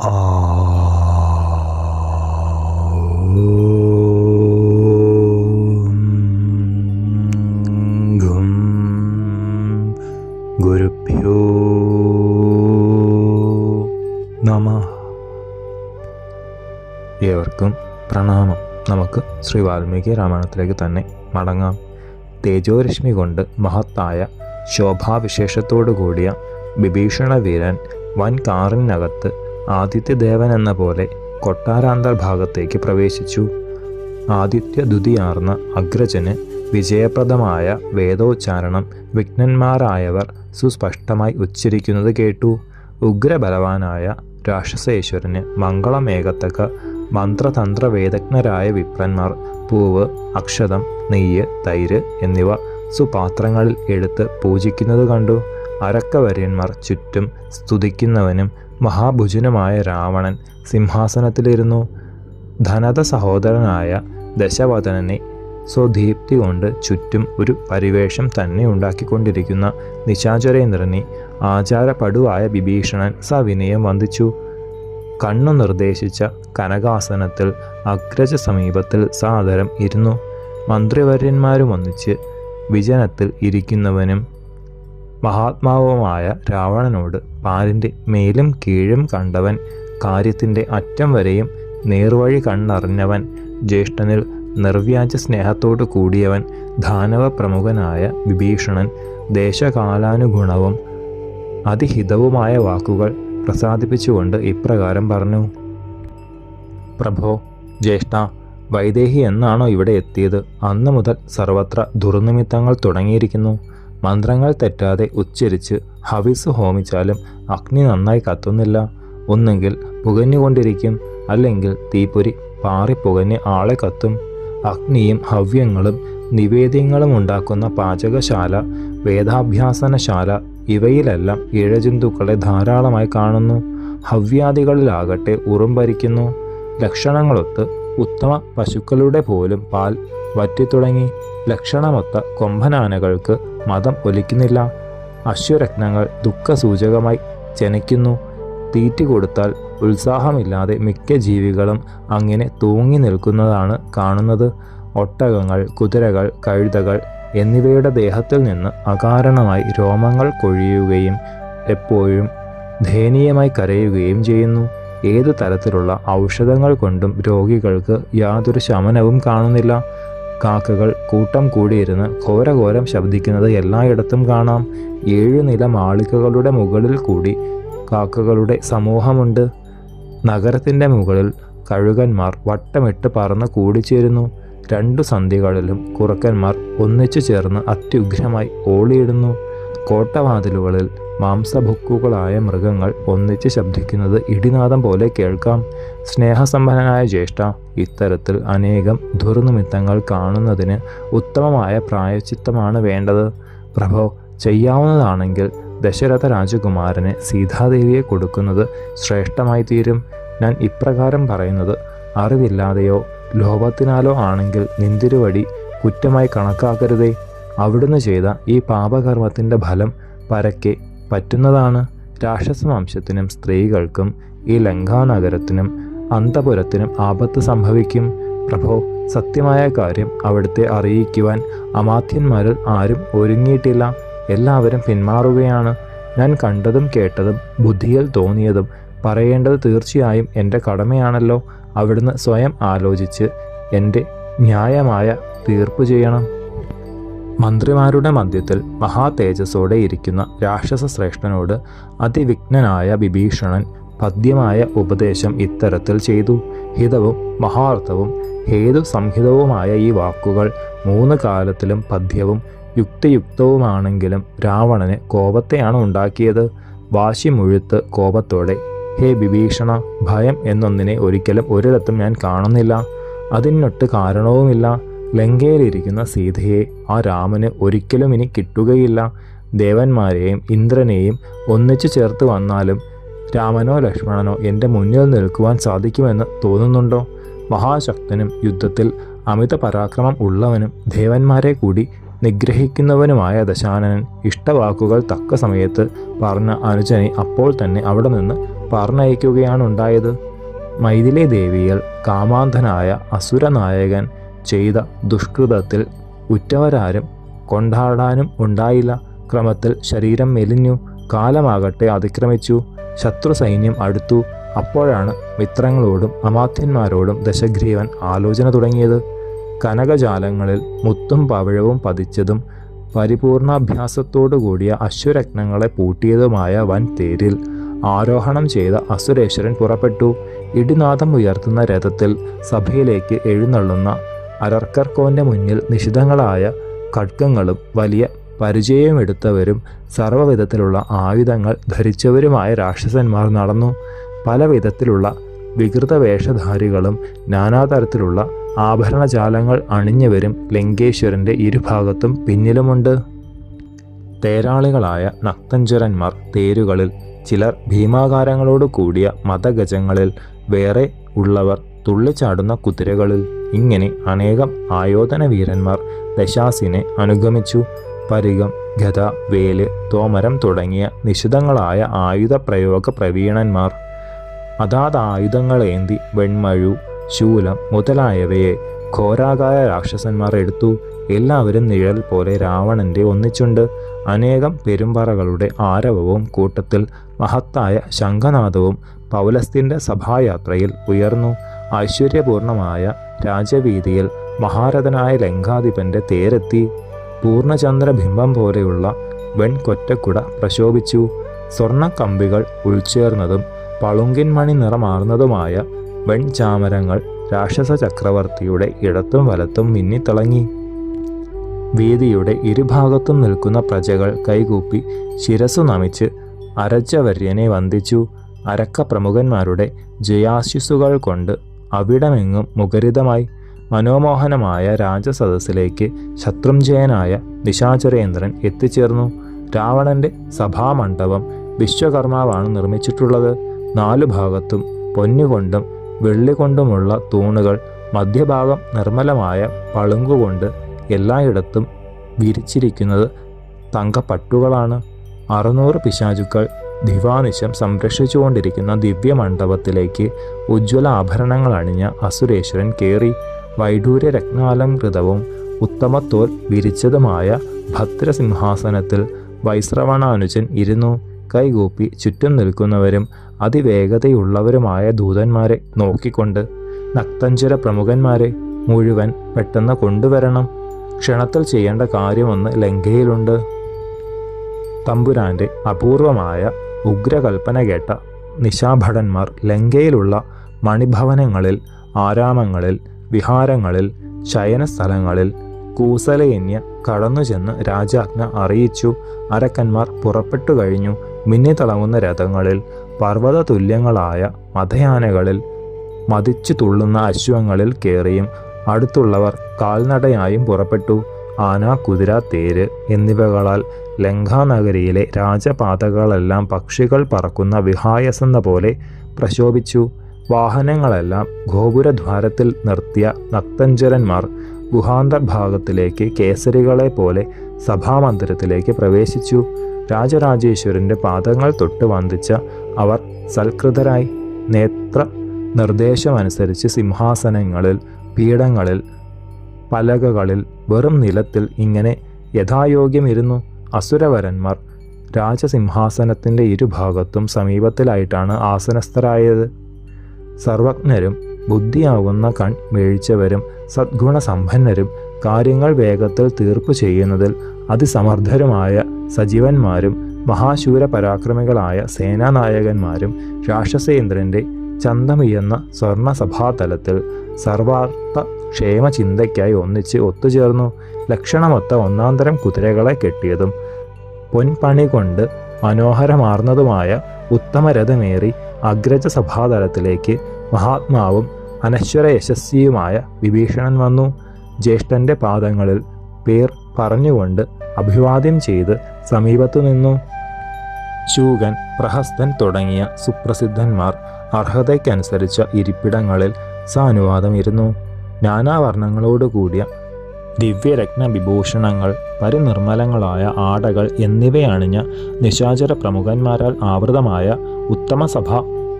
ഗും നമ. ഏവർക്കും പ്രണാമം. നമുക്ക് ശ്രീ വാൽമീകി രാമായണത്തിലേക്ക് തന്നെ മടങ്ങാം. തേജോരശ്മി കൊണ്ട് മഹത്തായ ശോഭാവിശേഷത്തോടു കൂടിയ വിഭീഷണ വീരൻ വൻ കാറിനകത്ത് ആദിത്യദേവൻ എന്ന പോലെ കൊട്ടാരാന്തർഭാഗത്തേക്ക് പ്രവേശിച്ചു. ആദിത്യ ദുതിയാർന്ന അഗ്രജന് വിജയപ്രദമായ വേദോച്ചാരണം വിഘ്നന്മാരായവർ സുസ്പഷ്ടമായി ഉച്ചരിക്കുന്നത് കേട്ടു. ഉഗ്രബലവാനായ രാക്ഷസേശ്വരന് മംഗളമേകത്തക്ക മന്ത്രതന്ത്ര വേദജ്ഞരായ വിപ്രന്മാർ പൂവ് അക്ഷതം നെയ്യ് തൈര് എന്നിവ സുപാത്രങ്ങളിൽ എടുത്ത് പൂജിക്കുന്നത് കണ്ടു. അരക്കവര്യന്മാർ ചുറ്റും സ്തുതിക്കുന്നവനും മഹാഭുജനുമായ രാവണൻ സിംഹാസനത്തിലിരുന്നു. ധനത സഹോദരനായ ദശവദനനെ സ്വദീപ്തി കൊണ്ട് ചുറ്റും ഒരു പരിവേഷം തന്നെ ഉണ്ടാക്കിക്കൊണ്ടിരിക്കുന്ന നിശാചരേന്ദ്രനെ ആചാരപടുവായ വിഭീഷണൻ സവിനയം വന്ദിച്ചു. കണ്ണു നിർദ്ദേശിച്ച കനകാസനത്തിൽ അഗ്രജ സമീപത്തിൽ സാദരം ഇരുന്നു. മന്ത്രിവര്യന്മാരും ഒന്നിച്ച് വിജനത്തിൽ ഇരിക്കുന്നവനും മഹാത്മാവുമായ രാവണനോട് പാലിന്റെ മേലും കീഴും കണ്ടവൻ കാര്യത്തിന്റെ അറ്റം വരെയും നേർവഴി കണ്ണറിഞ്ഞവൻ ജ്യേഷ്ഠനിൽ നിർവ്യാജ സ്നേഹത്തോടു കൂടിയവൻ ദാനവ പ്രമുഖനായ വിഭീഷണൻ ദേശകാലാനുഗുണവും അതിഹിതവുമായ വാക്കുകൾ പ്രസാദിപ്പിച്ചുകൊണ്ട് ഇപ്രകാരം പറഞ്ഞു. പ്രഭോ ജ്യേഷ്ഠ വൈദേഹി എന്നാണോ ഇവിടെ എത്തിയത്? അന്നു മുതൽ സർവത്ര ദുർനിമിത്തങ്ങൾ തുടങ്ങിയിരിക്കുന്നു. മന്ത്രങ്ങൾ തെറ്റാതെ ഉച്ചരിച്ച് ഹവിസ് ഹോമിച്ചാലും അഗ്നി നന്നായി കത്തുന്നില്ല. ഒന്നെങ്കിൽ പുകഞ്ഞുകൊണ്ടിരിക്കും അല്ലെങ്കിൽ തീപ്പൊരി പാറി പുകഞ്ഞ് ആളെ കത്തും. അഗ്നിയും ഹവ്യങ്ങളും നിവേദ്യങ്ങളും ഉണ്ടാക്കുന്ന പാചകശാല വേദാഭ്യാസനശാല ഇവയിലെല്ലാം ഇഴജന്തുക്കളെ ധാരാളമായി കാണുന്നു. ഹവ്യാദികളിലാകട്ടെ ഉറുമ്പരിക്കുന്നു. ലക്ഷണങ്ങളൊത്ത് ഉത്തമ പശുക്കളുടെ പോലും പാൽ വറ്റിത്തുടങ്ങി. ലക്ഷണമൊത്ത കൊമ്പനാനകൾക്ക് മതം ഒലിക്കുന്നില്ല. അശ്വരത്നങ്ങൾ ദുഃഖസൂചകമായി ജനിക്കുന്നു. തീറ്റി കൊടുത്താൽ ഉത്സാഹമില്ലാതെ മിക്ക ജീവികളും അങ്ങനെ തൂങ്ങി നിൽക്കുന്നതാണ് കാണുന്നത്. ഒട്ടകങ്ങൾ കുതിരകൾ കഴുതകൾ എന്നിവയുടെ ദേഹത്തിൽ നിന്ന് അകാരണമായി രോമങ്ങൾ കൊഴിയുകയും എപ്പോഴും ദയനീയമായി കരയുകയും ചെയ്യുന്നു. ഏതു തരത്തിലുള്ള ഔഷധങ്ങൾ കൊണ്ടും രോഗികൾക്ക് യാതൊരു ശമനവും കാണുന്നില്ല. കാക്കകൾ കൂട്ടം കൂടിയിരുന്ന് ഘോരഘോരം ശബ്ദിക്കുന്നത് എല്ലായിടത്തും കാണാം. ഏഴു നില മാളികകളുടെ മുകളിൽ കൂടി കാക്കകളുടെ സമൂഹമുണ്ട്. നഗരത്തിന്റെ മുകളിൽ കഴുകന്മാർ വട്ടമിട്ട് പറന്ന് കൂടിച്ചേരുന്നു. രണ്ടു സന്ധികളിലും കുറുക്കന്മാർ ഒന്നിച്ചു ചേർന്ന് അത്യുഗ്രമായി ഓളിയിടുന്നു. കോട്ടവാതിലുകളിൽ മാംസഭുക്കുകളായ മൃഗങ്ങൾ ഒന്നിച്ച് ശബ്ദിക്കുന്നത് ഇടിനാദം പോലെ കേൾക്കാം. സ്നേഹസമ്പന്നനായ ജ്യേഷ്ഠ ഇത്തരത്തിൽ അനേകം ദുർനിമിത്തങ്ങൾ കാണുന്നതിന് ഉത്തമമായ പ്രായച്ചിത്തമാണ് വേണ്ടത്. പ്രഭോ ചെയ്യാവുന്നതാണെങ്കിൽ ദശരഥ രാജകുമാരന് സീതാദേവിയെ കൊടുക്കുന്നത് ശ്രേഷ്ഠമായി തീരും. ഞാൻ ഇപ്രകാരം പറയുന്നത് അറിവില്ലാതെയോ ലോഭത്തിനാലോ ആണെങ്കിൽ നിന്തിരുവടി കുറ്റമായി കണക്കാക്കരുതേ. അവിടുന്ന് ചെയ്ത ഈ പാപകർമ്മത്തിന്റെ ഫലം പരക്കെ പറ്റുന്നതാണ്. രാക്ഷസ വംശത്തിനും സ്ത്രീകൾക്കും ഈ ലങ്കാനഗരത്തിനും അന്തപുരത്തിനും ആപത്ത് സംഭവിക്കും. പ്രഭോ സത്യമായ കാര്യം അവിടുത്തെ അറിയിക്കുവാൻ അമാത്യന്മാരിൽ ആരും ഒരുങ്ങിയിട്ടില്ല. എല്ലാവരും പിന്മാറുകയാണ്. ഞാൻ കണ്ടതും കേട്ടതും ബുദ്ധിയിൽ തോന്നിയതും പറയേണ്ടത് തീർച്ചയായും എന്റെ കടമയാണല്ലോ. അവിടുന്ന് സ്വയം ആലോചിച്ച് എന്റെ ന്യായമായ തീർപ്പ് ചെയ്യണം. മന്ത്രിമാരുടെ മധ്യത്തിൽ മഹാതേജസ്സോടെ ഇരിക്കുന്ന രാക്ഷസ ശ്രേഷ്ഠനോട് അതിവിഘ്നനായ വിഭീഷണൻ പദ്യമായ ഉപദേശം ഇത്തരത്തിൽ ചെയ്തു. ഹിതവും മഹാർത്ഥവും ഹേതു സംഹിതവുമായ ഈ വാക്കുകൾ മൂന്ന് കാലത്തിലും പദ്യവും യുക്തിയുക്തവുമാണെങ്കിലും രാവണന് കോപത്തെയാണ് ഉണ്ടാക്കിയത്. വാശി മുഴുത്ത് കോപത്തോടെ ഹേ വിഭീഷണ ഭയം എന്നൊന്നിനെ ഒരിക്കലും ഒരിടത്തും ഞാൻ കാണുന്നില്ല. അതിനൊട്ട് കാരണവുമില്ല. ലങ്കയിലിരിക്കുന്ന സീതയെ ആ രാമന് ഒരിക്കലും ഇനി കിട്ടുകയില്ല. ദേവന്മാരെയും ഇന്ദ്രനെയും ഒന്നിച്ചു ചേർത്ത് വന്നാലും രാമനോ ലക്ഷ്മണനോ എന്റെ മുന്നിൽ നിൽക്കുവാൻ സാധിക്കുമെന്ന് തോന്നുന്നുണ്ടോ? മഹാശക്തനും യുദ്ധത്തിൽ അമിത പരാക്രമം ഉള്ളവനും ദേവന്മാരെ കൂടി നിഗ്രഹിക്കുന്നവനുമായ ദശാനനൻ ഇഷ്ടവാക്കുകൾ തക്ക സമയത്ത് പറഞ്ഞ അനുജനെ അപ്പോൾ തന്നെ അവിടെ നിന്ന് പറഞ്ഞയക്കുകയാണുണ്ടായത്. മൈഥിലി ദേവിയൽ കാമാന്ധനായ അസുരനായകൻ ചെയ്ത ദുഷ്കൃതത്തിൽ ഉറ്റവരാരും കൊണ്ടാടാനും ഉണ്ടായില്ല. ക്രമത്തിൽ ശരീരം മെലിഞ്ഞു കാലമാകട്ടെ അതിക്രമിച്ചു ശത്രു സൈന്യം അടുത്തു. അപ്പോഴാണ് മിത്രങ്ങളോടും അമാത്യന്മാരോടും ദശഗ്രീവൻ ആലോചന തുടങ്ങിയത്. കനകജാലങ്ങളിൽ മുത്തും പവിഴവും പതിച്ചതും പരിപൂർണാഭ്യാസത്തോടു കൂടിയ അശ്വരത്നങ്ങളെ പൂട്ടിയതുമായ വൻ തേരിൽ ആരോഹണം ചെയ്ത അസുരേശ്വരൻ പുറപ്പെട്ടു. ഇടിനാദം ഉയർത്തുന്ന രഥത്തിൽ സഭയിലേക്ക് എഴുന്നള്ളുന്ന അരർക്കർക്കോന്റെ മുന്നിൽ നിശിതങ്ങളായ ഖഡ്ഗങ്ങളും വലിയ പരിചയമെടുത്തവരും സർവവിധത്തിലുള്ള ആയുധങ്ങൾ ധരിച്ചവരുമായ രാക്ഷസന്മാർ നടന്നു. പല വിധത്തിലുള്ള വികൃത വേഷധാരികളും നാനാതരത്തിലുള്ള ആഭരണജാലങ്ങൾ അണിഞ്ഞവരും ലിംഗേശ്വരന്റെ ഇരുഭാഗത്തും പിന്നിലുമുണ്ട്. തേരാളികളായ നക്തഞ്ചരന്മാർ തേരുകളിൽ ചിലർ ഭീമാകാരങ്ങളോട് കൂടിയ മതഗജങ്ങളിൽ വേറെ ഉള്ളവർ തുള്ളിച്ചാടുന്ന കുതിരകളിൽ ഇങ്ങനെ അനേകം ആയോധന വീരന്മാർ ദശാസിനെ അനുഗമിച്ചു. പരികം ഗത വേൽ തോമരം തുടങ്ങിയ നിശിതങ്ങളായ ആയുധ പ്രയോഗ പ്രവീണന്മാർ. അതാത് ആയുധങ്ങളേന്തി വെൺമഴു ശൂലം മുതലായവയെ ഘോരാകായ രാക്ഷസന്മാർ എടുത്തു. എല്ലാവരും നിഴൽ പോലെ രാവണന്റെ ഒന്നിച്ചുണ്ട്. അനേകം പെരുമ്പറകളുടെ ആരവവും കൂട്ടത്തിൽ മഹത്തായ ശംഖനാദവും പൗലസ്തിന്റെ സഭായാത്രയിൽ ഉയർന്നു. ഐശ്വര്യപൂർണമായ രാജവീതിയിൽ മഹാരഥനായ ലങ്കാധിപന്റെ തേരെത്തി പൂർണചന്ദ്രബിംബം പോലെയുള്ള വെൺകൊറ്റക്കുട പ്രശോഭിച്ചു. സ്വർണക്കമ്പികൾ ഉൾച്ചേർന്നതും പളുങ്കിൻ മണി നിറമാർന്നതുമായ വെൺചാമരങ്ങൾ രാക്ഷസ ചക്രവർത്തിയുടെ ഇടത്തും വലത്തും മിന്നിത്തിളങ്ങി. വീതിയുടെ ഇരുഭാഗത്തും നിൽക്കുന്ന പ്രജകൾ കൈകൂപ്പി ശിരസു നമിച്ച് അരച്ചവര്യനെ വന്ദിച്ചു. അരക്ക പ്രമുഖന്മാരുടെ ജയാശിസുകൾ കൊണ്ട് അവിടമെങ്ങും മുഖരിതമായി മനോമോഹനമായ രാജസദസ്സിലേക്ക് ശത്രുഞ്ജയനായ നിശാചരേന്ദ്രൻ എത്തിച്ചേർന്നു. രാവണന്റെ സഭാമണ്ഡപം വിശ്വകർമാവാണ് നിർമ്മിച്ചിട്ടുള്ളത്. നാലു ഭാഗത്തും പൊന്നുകൊണ്ടും വെള്ളികൊണ്ടുമുള്ള തൂണുകൾ മധ്യഭാഗം നിർമ്മലമായ പളുങ്കുകൊണ്ട് എല്ലായിടത്തും വിരിച്ചിരിക്കുന്നത് തങ്കപ്പട്ടുകളാണ്. അറുന്നൂറ് പിശാചുക്കൾ ദിവാനിശം സംരക്ഷിച്ചുകൊണ്ടിരിക്കുന്ന ദിവ്യമണ്ഡപത്തിലേക്ക് ഉജ്ജ്വല ആഭരണങ്ങൾ അണിഞ്ഞ അസുരേശ്വരൻ കയറി വൈഡൂര്യ രത്നാലംകൃതവും ഉത്തമത്തോൽ വിരിച്ചതുമായ ഭദ്രസിംഹാസനത്തിൽ വൈശ്രവണാനുജൻ ഇരുന്നു. കൈകൂപ്പി ചുറ്റും നിൽക്കുന്നവരും അതിവേഗതയുള്ളവരുമായ ദൂതന്മാരെ നോക്കിക്കൊണ്ട് നക്തഞ്ചര പ്രമുഖന്മാരെ മുഴുവൻ പെട്ടെന്ന് കൊണ്ടുവരണം. ക്ഷണത്തിൽ ചെയ്യേണ്ട കാര്യമൊന്ന് ലങ്കയിലുണ്ട്. തമ്പുരാന്റെ അപൂർവമായ ഉഗ്രകൽപ്പന കേട്ട നിശാഭടന്മാർ ലങ്കയിലുള്ള മണിഭവനങ്ങളിൽ ആരാമങ്ങളിൽ വിഹാരങ്ങളിൽ ശയനസ്ഥലങ്ങളിൽ കൂസലയന്യ കടന്നു ചെന്ന് രാജാജ്ഞ അറിയിച്ചു. അരക്കന്മാർ പുറപ്പെട്ടു കഴിഞ്ഞു. മിന്നിത്തിളങ്ങുന്ന രഥങ്ങളിൽ പർവത തുല്യങ്ങളായ മതയാനകളിൽ മതിച്ചു തുള്ളുന്ന അശ്വങ്ങളിൽ കയറിയും അടുത്തുള്ളവർ കാൽനടയായും പുറപ്പെട്ടു. ആന കുതിര തേര് എന്നിവകളാൽ ലങ്കാനഗരിയിലെ രാജപാതകളെല്ലാം പക്ഷികൾ പറക്കുന്ന വിഹായസെന്ന പോലെ പ്രശോഭിച്ചു. വാഹനങ്ങളെല്ലാം ഗോപുരദ്വാരത്തിൽ നിർത്തിയ നക്തഞ്ചരന്മാർ ഗുഹാന്തർഭാഗത്തിലേക്ക് കേസരികളെ പോലെ സഭാമന്ദിരത്തിലേക്ക് പ്രവേശിച്ചു. രാജരാജേശ്വരന്റെ പാദങ്ങൾ തൊട്ട് വന്ദിച്ച അവർ സൽകൃതരായി. നേത്ര നിർദ്ദേശമനുസരിച്ച് സിംഹാസനങ്ങളിൽ പീഠങ്ങളിൽ പലകകളിൽ വെറും നിലത്തിൽ ഇങ്ങനെ യഥായോഗ്യമിരുന്നു. അസുരവരന്മാർ രാജസിംഹാസനത്തിന്റെ ഇരുഭാഗത്തും സമീപത്തിലായിട്ടാണ് ആസനസ്ഥരായത്. സർവജ്ഞരും ബുദ്ധിയാവുന്ന കൺ വീഴ്ചവരും സദ്ഗുണസമ്പന്നരും കാര്യങ്ങൾ വേഗത്തിൽ തീർപ്പു ചെയ്യുന്നതിൽ അതിസമർത്ഥരുമായ സജീവന്മാരും മഹാശൂര പരാക്രമികളായ സേനാനായകന്മാരും രാക്ഷസേന്ദ്രന്റെ ചന്തമിയെന്ന സ്വർണ സഭാതലത്തിൽ സർവാർത്ഥ ക്ഷേമചിന്തയ്ക്കായി ഒന്നിച്ച് ഒത്തുചേർന്നു ലക്ഷണമൊത്ത ഒന്നാന്തരം കുതിരകളെ കെട്ടിയതും പൊൻപണി കൊണ്ട് മനോഹരമാർന്നതുമായ ഉത്തമരഥമേറി അഗ്രജ സഭാതലത്തിലേക്ക് മഹാത്മാവും അനശ്വര യശസ്വിയുമായ വിഭീഷണൻ വന്നു. ജ്യേഷ്ഠന്റെ പാദങ്ങളിൽ പേർ പറഞ്ഞുകൊണ്ട് അഭിവാദ്യം ചെയ്ത് സമീപത്തു നിന്നു. ശൂകൻ പ്രഹസ്തൻ തുടങ്ങിയ സുപ്രസിദ്ധന്മാർ അർഹതയ്ക്കനുസരിച്ച ഇരിപ്പിടങ്ങളിൽ സാനുവാദം ഇരുന്നു നാനാവർണങ്ങളോടുകൂടിയ ദിവ്യരത്ന വിഭൂഷണങ്ങൾ പരിനിർമ്മലങ്ങളായ ആടകൾ എന്നിവയണിഞ്ഞ നിശാചര പ്രമുഖന്മാരാൽ ആവൃതമായ ഉത്തമസഭ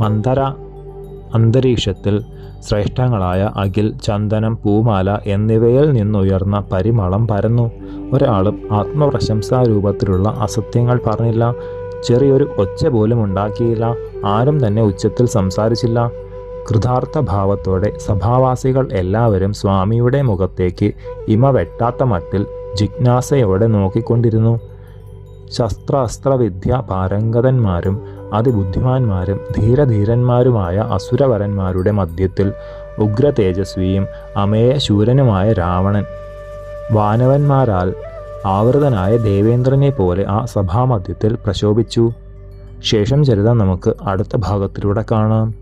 മന്ദര അന്തരീക്ഷത്തിൽ ശ്രേഷ്ഠങ്ങളായ അഖിൽ ചന്ദനം പൂമാല എന്നിവയിൽ നിന്നുയർന്ന പരിമളം പരന്നു. ഒരാളും ആത്മപ്രശംസാരൂപത്തിലുള്ള അസത്യങ്ങൾ പറഞ്ഞില്ല. ചെറിയൊരു ഒച്ച പോലും ഉണ്ടാക്കിയില്ല. ആരും തന്നെ ഉച്ചത്തിൽ സംസാരിച്ചില്ല. കൃതാർത്ഥ ഭാവത്തോടെ സഭാവാസികൾ എല്ലാവരും സ്വാമിയുടെ മുഖത്തേക്ക് ഇമ വെട്ടാത്ത മട്ടിൽ ജിജ്ഞാസയോടെ നോക്കിക്കൊണ്ടിരുന്നു. ശസ്ത്രാസ്ത്രവിദ്യ പാരംഗതന്മാരും അതിബുദ്ധിമാന്മാരും ധീരധീരന്മാരുമായ അസുരവരന്മാരുടെ മധ്യത്തിൽ ഉഗ്രതേജസ്വിയും അമേയശൂരനുമായ രാവണൻ വാനവന്മാരാൽ ആവൃതനായ ദേവേന്ദ്രനെ പോലെ ആ സഭാമധ്യത്തിൽ പ്രശോഭിച്ചു. ശേഷം ചരിതം നമുക്ക് അടുത്ത ഭാഗത്തിലൂടെ കാണാം.